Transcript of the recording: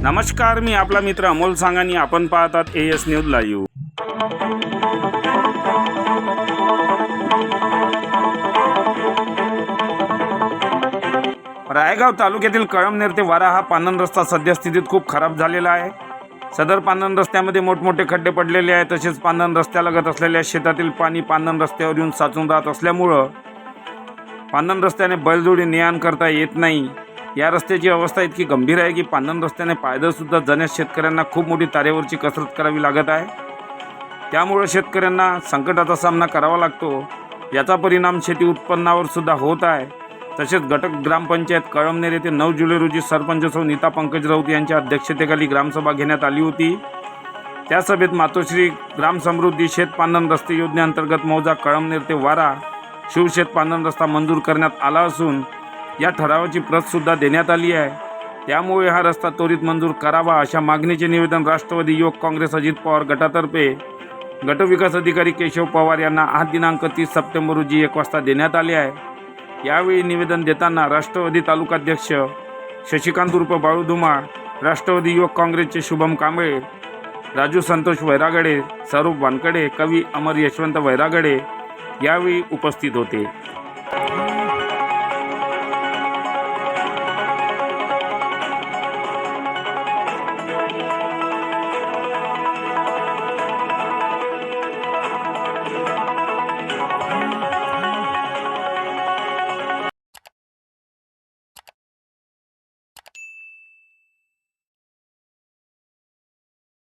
नमस्कार मी आपला मित्र अमोल सांगानी आपण पाहतात A S news live Raigaon तालुक्यातील कळमनेर ते वारा हा पानन रस्ता सद्यस्थितीत खूप खराब झालेला आहे. सदर पानन रस्त्यामध्ये मोठमोठे खड्डे पडलेले आहेत तसेच पानन रस्त्यालगत असलेल्या शेतातील पाणी पानन रस्त्यावर येऊन साचून राहत असल्यामुळं पानन रस्त्याने बैलजोडी ने आण करता येत नाही. या रस्त्याची अवस्था इतकी गंभीर आहे की पानन रस्त्याने पायदळसुद्धा जाण्यास शेतकऱ्यांना खूप मोठी तारेवरची कसरत करावी लागत आहे. त्यामुळं शेतकऱ्यांना संकटाचा सामना करावा लागतो. याचा परिणाम शेती उत्पन्नावर सुद्धा होत आहे. तसेच घटक ग्रामपंचायत कळमनेर येथे नऊ जुलै रोजी सरपंच सौ नीता पंकज राऊत यांच्या अध्यक्षतेखाली ग्रामसभा घेण्यात आली होती. त्या सभेत मातोश्री ग्राम समृद्धी शेत रस्ते योजनेअंतर्गत मौजा कळमनेर ते वारा शिवशेत पानन रस्ता मंजूर करण्यात आला असून या ठरावाची प्रतसुद्धा देण्यात आली आहे. त्यामुळे हा रस्ता त्वरित मंजूर करावा अशा मागणीचे निवेदन राष्ट्रवादी युवक काँग्रेस अजित पवार गटातर्फे गटविकास अधिकारी केशव पवार यांना आज दिनांक तीस सप्टेंबर रोजी एक वाजता देण्यात आले आहे. यावेळी निवेदन देताना राष्ट्रवादी तालुकाध्यक्ष शशिकांत उर्फ बाळू धुमाळ राष्ट्रवादी युवक काँग्रेसचे शुभम कांबळे राजू संतोष वैरागडे स्वरूप वानकडे कवी अमर यशवंत वैरागडे यावेळी उपस्थित होते.